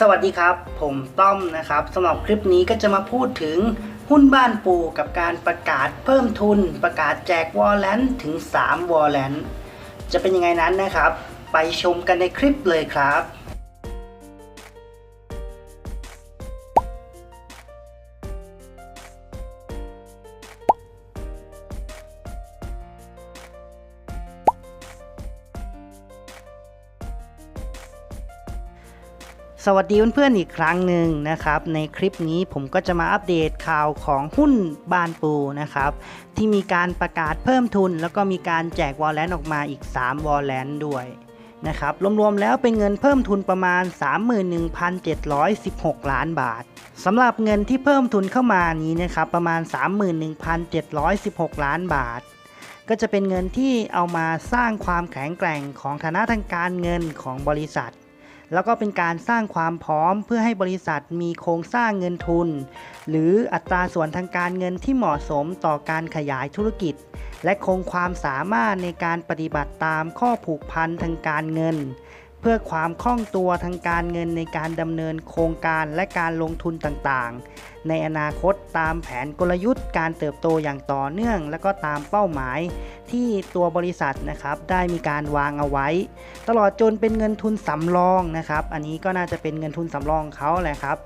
สวัสดีครับ ผมต้อมนะครับสำหรับคลิปนี้ก็จะมาพูดถึงหุ้นบ้านปูกับการประกาศเพิ่มทุน ประกาศแจกวอลเลนถึง 3 วอลเลนจะเป็นยังไงนั้นนะครับ ไปชมกันในคลิปเลยครับ สวัสดีเพื่อนๆอีกครั้งหนึ่งนะครับ ในคลิปนี้ผมก็จะมาอัปเดตข่าวของหุ้นบานปูนะครับ ที่มีการประกาศเพิ่มทุน แล้วก็มีการแจกวอลเลนออกมาอีก 3 วอลเลนด้วยนะครับรวมๆแล้วเป็นเงินเพิ่มทุนประมาณ 31,716 ล้านบาทสำหรับเงินที่เพิ่มทุนเข้ามานี้นะครับประมาณ 31,716 ล้านบาท ก็จะเป็นเงินที่เอามาสร้างความแข็งแกร่งของฐานะทางการเงินของบริษัท แล้วก็เป็นการสร้างความพร้อมเพื่อให้บริษัทมีโครงสร้างเงินทุน หรืออัตราส่วนทางการเงินที่เหมาะสมต่อการขยายธุรกิจ และคงความสามารถในการปฏิบัติตามข้อผูกพันทางการเงิน เพื่อความคล่องตัวทางการเงินในการดำเนินโครงการและการลงทุนต่างๆ ในอนาคตตามแผนกลยุทธ์การเติบโตอย่างต่อเนื่อง และก็ตามเป้าหมายที่ตัวบริษัทนะครับได้มีการวางเอาไว้ ตลอดจนเป็นเงินทุนสำรองนะครับ อันนี้ก็น่าจะเป็นเงินทุนสำรองเขาแหละครับ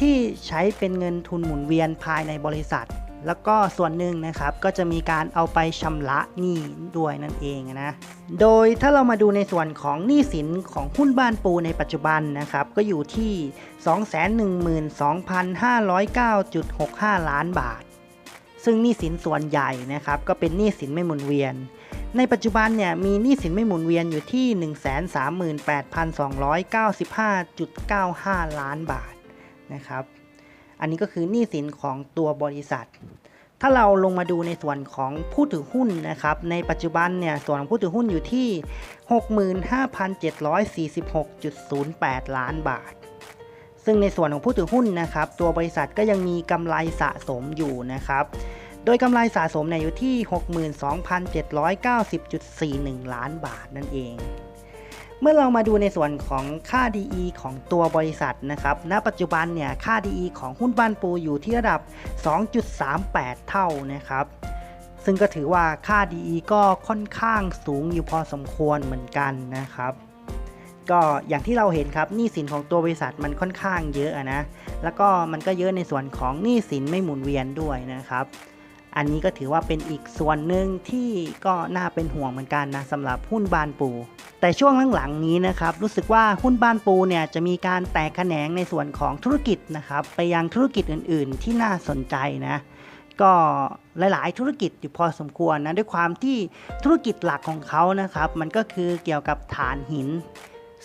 ที่ใช้เป็นเงินทุนหมุนเวียนภายในบริษัท แล้วก็ส่วนหนึ่งนะครับก็จะมีการเอาไปชำระหนี้ด้วยนั่นเองนะ โดยถ้าเรามาดูในส่วนของหนี้สินของหุ้นบ้านปูในปัจจุบันนะครับ ก็อยู่ที่ 212,509.65 ล้านบาท ซึ่งหนี้สินส่วนใหญ่นะครับก็เป็นหนี้สินไม่หมุนเวียน ในปัจจุบันเนี่ยมีหนี้สินไม่หมุนเวียนอยู่ที่ 138,295.95 ล้านบาทนะครับ อันนี้ก็คือหนี้สินของตัวบริษัท ถ้าเราลงมาดูในส่วนของผู้ถือหุ้นนะครับ ในปัจจุบันเนี่ยส่วนของผู้ถือหุ้นอยู่ที่ 65,746.08 ล้านบาทซึ่งในส่วนของผู้ถือหุ้นนะครับ ตัวบริษัทก็ยังมีกำไรสะสมอยู่นะครับ โดยกำไรสะสมเนี่ยอยู่ที่ 62,790.41 ล้านบาทนั่นเอง เมื่อเรามาดูในส่วนของค่า DE ของตัวบริษัทนะครับ ณ ปัจจุบันเนี่ย ค่า DE ของหุ้นบ้านปูอยู่ที่ระดับ 2.38 เท่านะครับ ซึ่งก็ถือว่าค่า DE ก็ค่อนข้างสูงอยู่พอสมควรเหมือนกันนะครับ ก็อย่างที่เราเห็นครับหนี้สินของตัวบริษัทมันค่อนข้างเยอะอะนะ แล้วก็มันก็เยอะในส่วนของหนี้สินไม่หมุนเวียนด้วยนะครับ อันนี้ก็ถือว่าเป็นอีกส่วนหนึ่งที่ก็น่าเป็นห่วงเหมือนกันนะสำหรับหุ้นบ้านปู แต่ช่วงหลังๆนี้นะครับรู้สึกว่าหุ้นบ้านปูเนี่ยจะมีการแตกแขนงในส่วนของธุรกิจนะครับไปยังธุรกิจอื่น ๆ ที่น่าสนใจนะก็หลาย ๆ ธุรกิจอยู่พอสมควรนะด้วยความที่ธุรกิจหลักของเขานะครับ มันก็คือเกี่ยวกับฐานหิน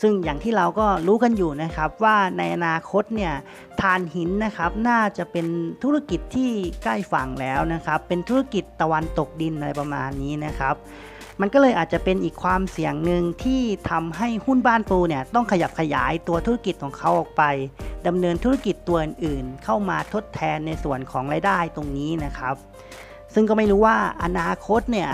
ซึ่งอย่างที่เราก็รู้กันอยู่นะครับว่าในอนาคตเนี่ยทานหินนะครับน่าจะเป็นธุรกิจที่ใกล้ฝั่งแล้วนะครับ เป็นธุรกิจตะวันตกดินอะไรประมาณนี้นะครับ มันก็เลยอาจจะเป็นอีกความเสี่ยงหนึ่งที่ทำให้หุ้นบ้านปูเนี่ยต้องขยับขยายตัวธุรกิจของเขาออกไปดำเนินธุรกิจตัวอื่นๆ เข้ามาทดแทนในส่วนของรายได้ตรงนี้นะครับ ซึ่งก็ไม่รู้ว่าอนาคตเนี่ย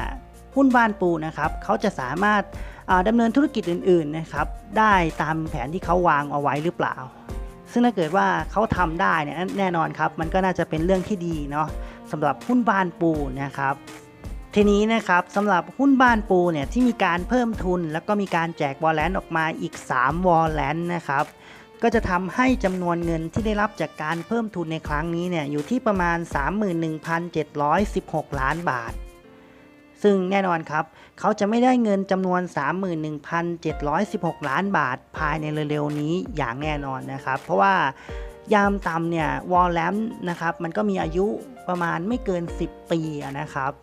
หุ้นบ้านปูนะครับเขาจะสามารถอ่าดำเนินธุรกิจอื่นๆนะครับได้ตามแผนที่เขาวางเอาไว้หรือเปล่า ซึ่งถ้าเกิดว่าเขาทำได้เนี่ยแน่นอนครับ มันก็น่าจะเป็นเรื่องที่ดีเนาะสำหรับหุ้นบ้านปูนะครับทีนี้นะครับสำหรับหุ้นบ้านปูเนี่ยที่มีการเพิ่มทุน แล้วก็มีการแจกวอลเลนออกมาอีก 3 วอลเลนนะครับก็จะทำให้จำนวนเงินที่ได้รับจากการเพิ่มทุนในครั้งนี้เนี่ยอยู่ที่ประมาณ 31,716 ล้านบาท ซึ่งแน่นอนครับ เขาจะไม่ได้เงินจำนวน 31,716 ล้านบาทภายในเร็วๆนี้อย่างแน่นอนนะครับ เพราะว่ายามต่ำเนี่ยวอลเลนนะครับมันก็มีอายุประมาณไม่เกิน 10 ปีนะครับ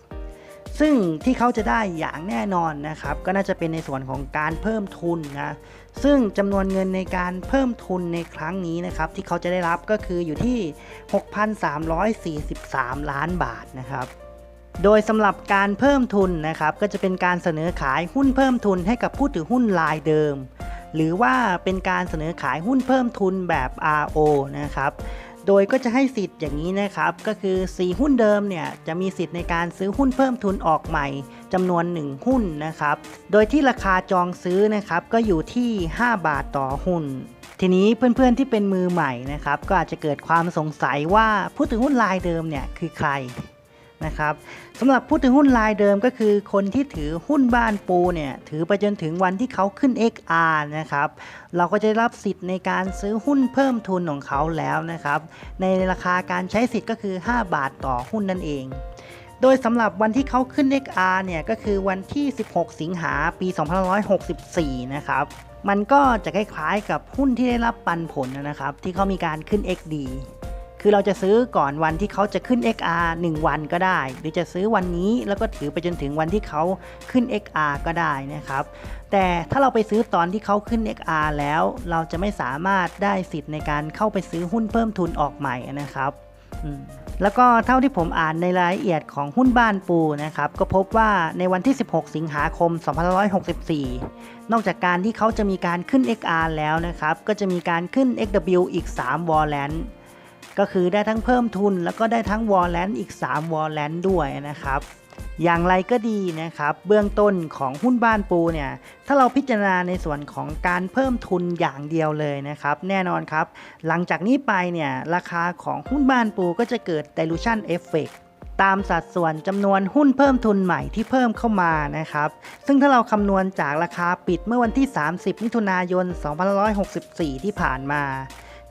ซึ่งที่เขาจะได้อย่างแน่นอนนะครับ ก็น่าจะเป็นในส่วนของการเพิ่มทุนนะซึ่งจำนวนเงินในการเพิ่มทุนในครั้งนี้นะครับ ที่เขาจะได้รับก็คืออยู่ที่ 6,343 ล้านบาทนะครับ โดยสำหรับการเพิ่มทุนนะครับก็จะเป็นการเสนอขายหุ้นเพิ่มทุนให้กับผู้ถือหุ้นรายเดิม หรือว่าเป็นการเสนอขายหุ้นเพิ่มทุนแบบ RO นะครับโดยก็จะให้สิทธิ์อย่างนี้นะครับก็คือ 4 หุ้นเดิมเนี่ยจะมีสิทธิ์ในการซื้อหุ้นเพิ่มทุนออกใหม่จำนวน 1 หุ้นนะครับ โดยที่ราคาจองซื้อนะครับก็อยู่ที่ 5 บาทต่อหุ้นทีนี้เพื่อนๆที่เป็นมือใหม่นะครับก็อาจจะเกิดความสงสัยว่าผู้ถือหุ้นรายเดิมเนี่ยคือใคร นะครับสำหรับผู้ถือหุ้นรายเดิมก็คือคนที่ถือหุ้นบ้านปูเนี่ยถือไปจนถึงวันที่เขาขึ้น XR นะครับเราก็จะได้รับสิทธิ์ในการซื้อหุ้นเพิ่มทุนของเขาแล้วนะครับในราคาการใช้สิทธิ์ก็คือ 5 บาทต่อหุ้นนั่นเองโดยสำหรับวันที่เขาขึ้น XR เนี่ยก็คือวันที่ 16 สิงหาปี 2564 นะครับ มันก็จะคล้ายๆกับหุ้นที่ได้รับปันผลนะครับ ที่เขามีการขึ้น XD คือเราจะซื้อก่อนวันที่เขาจะขึ้น XR 1 วันก็ได้ หรือจะซื้อวันนี้แล้วก็ถือไปจนถึงวันที่เขาขึ้น XR ก็ได้นะครับ แต่ถ้าเราไปซื้อตอนที่เขาขึ้น XR แล้วเราจะไม่สามารถได้สิทธิ์ในการเข้าไปซื้อหุ้นเพิ่มทุนออกใหม่นะครับแล้วก็เท่าที่ผมอ่านในรายละเอียดของหุ้นบ้านปูนะครับ ก็พบว่าในวันที่ 16 สิงหาคม 2564 นอกจากการที่เขาจะมีการขึ้น XR แล้วนะครับ ก็จะมีการขึ้น XW อีก 3 w a r r a n t ก็คือได้ทั้งเพิ่มทุน แล้วก็ได้ทั้ง w a r r a n t อีก3 w a r r a n t ด้วยนะครับอย่างไรก็ดีนะครับ เบื้องต้นของหุ้นบ้านปูเนี่ย ถ้าเราพิจารณาในส่วนของการเพิ่มทุนอย่างเดียวเลยนะครับ แน่นอนครับ หลังจากนี้ไปเนี่ย ราคาของหุ้นบ้านปูก็จะเกิด dilution effect ตามสัดส่วนจำนวนหุ้นเพิ่มทุนใหม่ที่เพิ่มเข้ามานะครับ ซึ่งถ้าเราคำนวณจากราคาปิดเมื่อวันที่ 30 มิถุนายน 2564 ที่ผ่านมา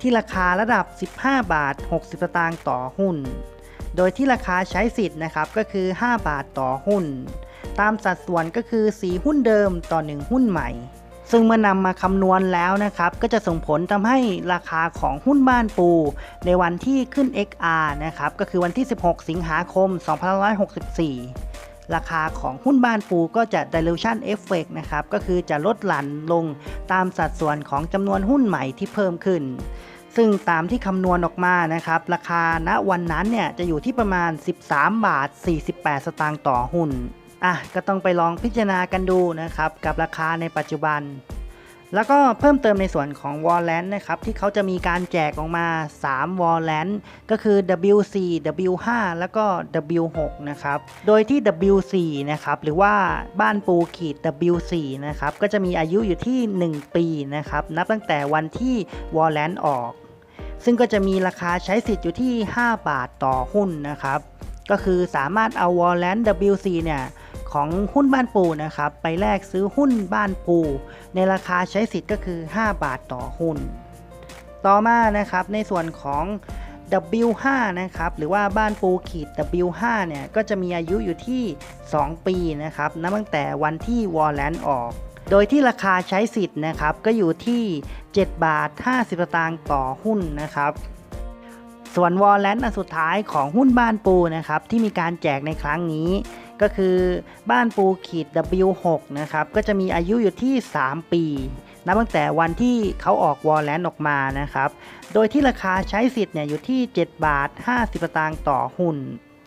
ที่ราคาระดับ 15 บาท 60 สตางค์ต่อหุ้น โดยที่ราคาใช้สิทธิ์นะครับก็คือ 5 บาทต่อหุ้น ตามสัดส่วนก็คือ 4 หุ้นเดิมต่อ 1 หุ้นใหม่ ซึ่งเมื่อนำมาคำนวณแล้วนะครับ ก็จะส่งผลทำให้ราคาของหุ้นบ้านปู ในวันที่ขึ้น XR นะครับก็คือวันที่ 16 สิงหาคม 2564ราคาของหุ้นบ้านปูก็จะ dilution effect นะครับ ก็คือจะลดหลั่นลงตามสัดส่วนของจำนวนหุ้นใหม่ที่เพิ่มขึ้น ซึ่งตามที่คำนวณออกมานะครับ ราคาณวันนั้นเนี่ยจะอยู่ที่ประมาณ 13 บาท 48 สตางค์ต่อหุ้นอะก็ต้องไปลองพิจารณากันดูนะครับ กับราคาในปัจจุบัน แล้วก็เพิ่มเติมในส่วนของ w a r l a n นะครับ ที่เขาจะมีการแจกออกมา 3 w a r l a n ก็คือ W4 W5 แล้วก็ W6 นะครับ โดยที่ W4 นะครับ หรือว่าบ้านปูขีด W4 นะครับ ก็จะมีอายุอยู่ที่ 1 ปีนะครับ นับตั้งแต่วันที่ w a r l a n ออก ซึ่งก็จะมีราคาใช้สิทธิ์อยู่ที่ 5 บาทต่อหุ้นนะครับ ก็คือสามารถเอา w a r l a n W4 เนี่ยของหุ้นบ้านปูนะครับ ไปแลกซื้อหุ้นบ้านปู ในราคาใช้สิทธิ์ก็คือ 5 บาทต่อหุ้น ต่อมานะครับในส่วนของ W5 นะครับหรือว่าบ้านปูขีด W5 เนี่ยก็จะมีอายุอยู่ที่ 2 ปีนะครับนับตั้งแต่วันที่วอลเลนออก โดยที่ราคาใช้สิทธิ์นะครับก็อยู่ที่ 7 บาท 50สตางค์ต่อหุ้นนะครับส่วนวอลเลนอันสุดท้ายของหุ้นบ้านปูนะครับที่มีการแจกในครั้งนี้ ก็คือบ้านปูขีด W6 นะครับก็จะมีอายุอยู่ที่ 3 ปีนับตั้งแต่วันที่เขาออกวอลเลนออกมานะครับ โดยที่ราคาใช้สิทธิ์เนี่ยอยู่ที่ 7 บาท 50สตางค์ต่อหุ้น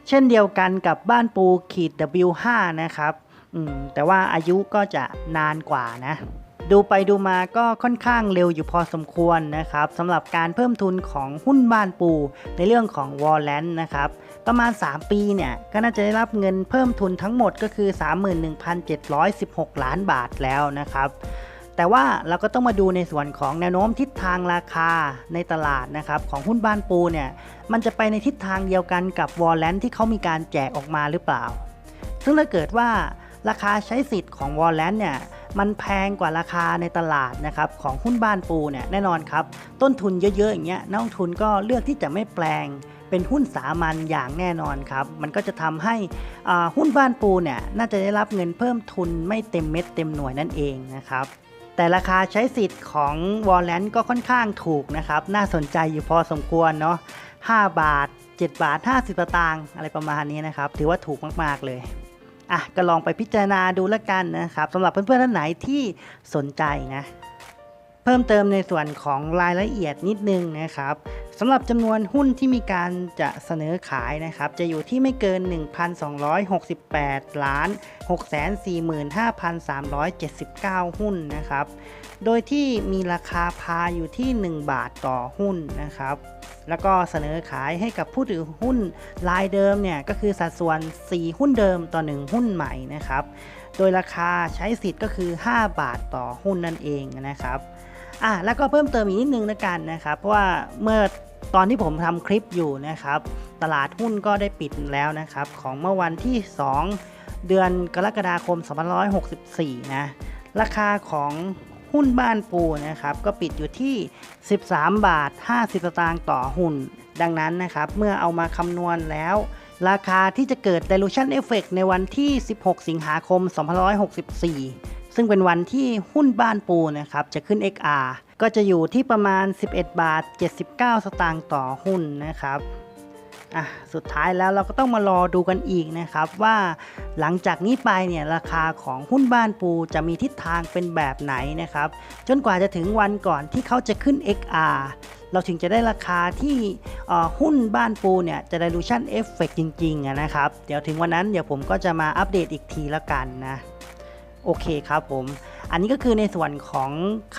เช่นเดียวกันกับบ้านปูขีด W5 นะครับ อืมแต่ว่าอายุก็จะนานกว่านะ ดูไปดูมาก็ค่อนข้างเร็วอยู่พอสมควรนะครับสำหรับการเพิ่มทุนของหุ้นบ้านปู ในเรื่องของวอลเลนนะครับ ประมาณ 3 ปีเนี่ย ก็น่าจะได้รับเงินเพิ่มทุนทั้งหมดก็คือ 31,716 ล้านบาทแล้วนะครับแต่ว่าเราก็ต้องมาดูในส่วนของแนวโน้มทิศทางราคาในตลาดนะครับของหุ้นบ้านปูเนี่ยมันจะไปในทิศทางเดียวกันกับวอลเลนที่เขามีการแจกออกมาหรือเปล่า ซึ่งถ้าเกิดว่า ราคาใช้สิทธิ์ของวอลเลนเนี่ยมันแพงกว่าราคาในตลาดนะครับของหุ้นบ้านปูเนี่ยแน่นอนครับ ต้นทุนเยอะๆอย่างเงี้ยนักลงทุนก็เลือกที่จะไม่แปลงเป็นหุ้นสามัญอย่างแน่นอนครับ มันก็จะทำให้หุ้นบ้านปูเนี่ยน่าจะได้รับเงินเพิ่มทุนไม่เต็มเม็ดเต็มหน่วยนั่นเองนะครับ แต่ราคาใช้สิทธิ์ของวอลเลนก็ค่อนข้างถูกนะครับ น่าสนใจอยู่พอสมควรเนาะ5บาท 7 บาท 50สตางค์อะไรประมาณนี้นะครับ ถือว่าถูกมากๆเลย อะก็ลองไปพิจารณาดูแล้วกันนะครับสำหรับเพื่อนๆท่านไหนที่สนใจนะ เพิ่มเติมในส่วนของรายละเอียดนิดนึงนะครับ สำหรับจำนวนหุ้นที่มีการจะเสนอขายนะครับ จะอยู่ที่ไม่เกิน 1,268 ล้าน 645,379 หุ้นนะครับ โดยที่มีราคาพาอยู่ที่ 1 บาทต่อหุ้นนะครับ แล้วก็เสนอขายให้กับผู้ถือหุ้นรายเดิมเนี่ยก็คือสัดส่วน 4 หุ้นเดิมต่อ 1 หุ้นใหม่นะครับ โดยราคาใช้สิทธิ์ก็คือ 5 บาทต่อหุ้นนั่นเองนะครับ อะแล้วก็เพิ่มเติมอีกนิดนึงนะกันนะครับ เพราะว่าเมื่อตอนที่ผมทำคลิปอยู่นะครับ ตลาดหุ้นก็ได้ปิดแล้วนะครับ ของเมื่อวันที่ 2 เดือนกรกฎาคม2564 นะ ราคาของหุ้นบ้านปูนะครับ ก็ปิดอยู่ที่ 13 บาท 50 สตางค์ต่อหุ้น ดังนั้นนะครับ เมื่อเอามาคำนวณแล้ว ราคาที่จะเกิด dilution effect ในวันที่ 16 สิงหาคม 2564 ซึ่งเป็นวันที่หุ้นบ้านปูนะครับจะขึ้น XR ก็จะอยู่ที่ประมาณ 11 บาท 79 สตางค์ต่อหุ้นนะครับอะสุดท้ายแล้วเราก็ต้องมารอดูกันอีกนะครับ ว่าหลังจากนี้ไปเนี่ยราคาของหุ้นบ้านปูจะมีทิศทางเป็นแบบไหนนะครับ จนกว่าจะถึงวันก่อนที่เขาจะขึ้น XR เราถึงจะได้ราคาที่หุ้นบ้านปูเนี่ยจะ dilution effect จริงๆนะครับ เดี๋ยวถึงวันนั้นเดี๋ยวผมก็จะมาอัปเดตอีกทีละกันนะ โอเคครับผม อันนี้ก็คือในส่วนของ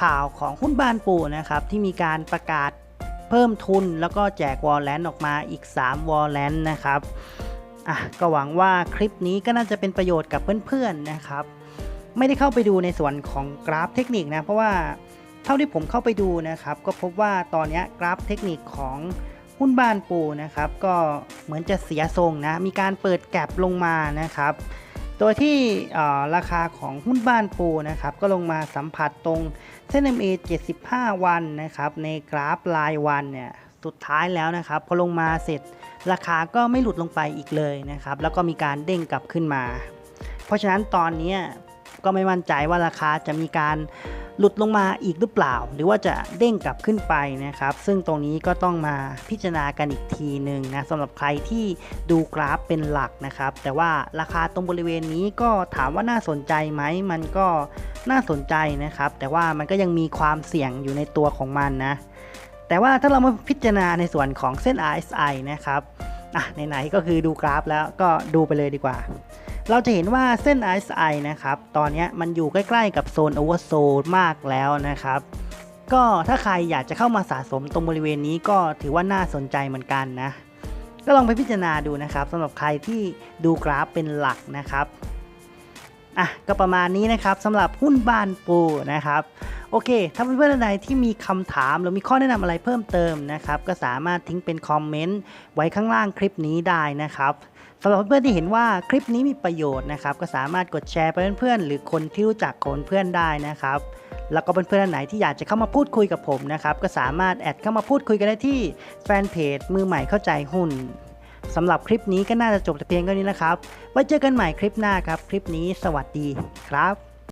ข่าวของหุ้นบ้านปูนะครับ ที่มีการประกาศเพิ่มทุน แล้วก็แจกวอลเลนออกมาอีก 3 วอลเลนนะครับอะก็หวังว่าคลิปนี้ก็น่าจะเป็นประโยชน์กับเพื่อนๆนะครับ ไม่ได้เข้าไปดูในส่วนของกราฟเทคนิคนะ เพราะว่าเท่าที่ผมเข้าไปดูนะครับ ก็พบว่าตอนนี้กราฟเทคนิคของหุ้นบ้านปูนะครับ ก็เหมือนจะเสียทรงนะ มีการเปิดแก็บลงมานะครับ โดยที่ราคาของหุ้นบ้านปูนะครับก็ลงมาสัมผัสตรงเส้น MA 75 วันนะครับในกราฟรายวันเนี่ยสุดท้ายแล้วนะครับพอลงมาเสร็จราคาก็ไม่หลุดลงไปอีกเลยนะครับแล้วก็มีการเด้งกลับขึ้นมา เพราะฉะนั้นตอนนี้ ก็ไม่มั่นใจว่าราคาจะมีการหลุดลงมาอีกหรือเปล่า หรือว่าจะเด้งกลับขึ้นไปนะครับ ซึ่งตรงนี้ก็ต้องมาพิจารณากันอีกทีหนึ่งนะสำหรับใครที่ดูกราฟเป็นหลักนะครับ แต่ว่าราคาตรงบริเวณนี้ก็ถามว่าน่าสนใจไหมมันก็น่าสนใจนะครับ แต่ว่ามันก็ยังมีความเสี่ยงอยู่ในตัวของมันนะ แต่ว่าถ้าเรามาพิจารณาในส่วนของเส้น RSI นะครับอะไหนๆก็คือดูกราฟแล้วก็ดูไปเลยดีกว่า เราจะเห็นว่าเส้น RSI นะครับ ตอนนี้มันอยู่ใกล้ๆกับโซนโอเวอร์โซนมากแล้วนะครับ ก็ถ้าใครอยากจะเข้ามาสะสมตรงบริเวณนี้ก็ถือว่าน่าสนใจเหมือนกันนะ ก็ลองไปพิจารณาดูนะครับสำหรับใครที่ดูกราฟเป็นหลักนะครับ อะก็ประมาณนี้นะครับสำหรับหุ้นบ้านปูนะครับโอเค ถ้าเพื่อนๆใดที่มีคำถามหรือมีข้อแนะนำอะไรเพิ่มเติมนะครับก็สามารถทิ้งเป็นคอมเมนต์ไว้ข้างล่างคลิปนี้ได้นะครับสำหรับเพื่อนๆที่เห็นว่าคลิปนี้มีประโยชน์นะครับก็สามารถกดแชร์ไปเพื่อนๆหรือคนที่รู้จักคนเพื่อนได้นะครับแล้วก็เพื่อนๆไหนที่อยากจะเข้ามาพูดคุยกับผมนะครับก็สามารถแอดเข้ามาพูดคุยกันได้ที่แฟนเพจมือใหม่เข้าใจหุ้น สำหรับคลิปนี้ก็น่าจะจบแต่เพียงเท่านี้นะครับ ไว้เจอกันใหม่คลิปหน้าครับ คลิปนี้สวัสดีครับ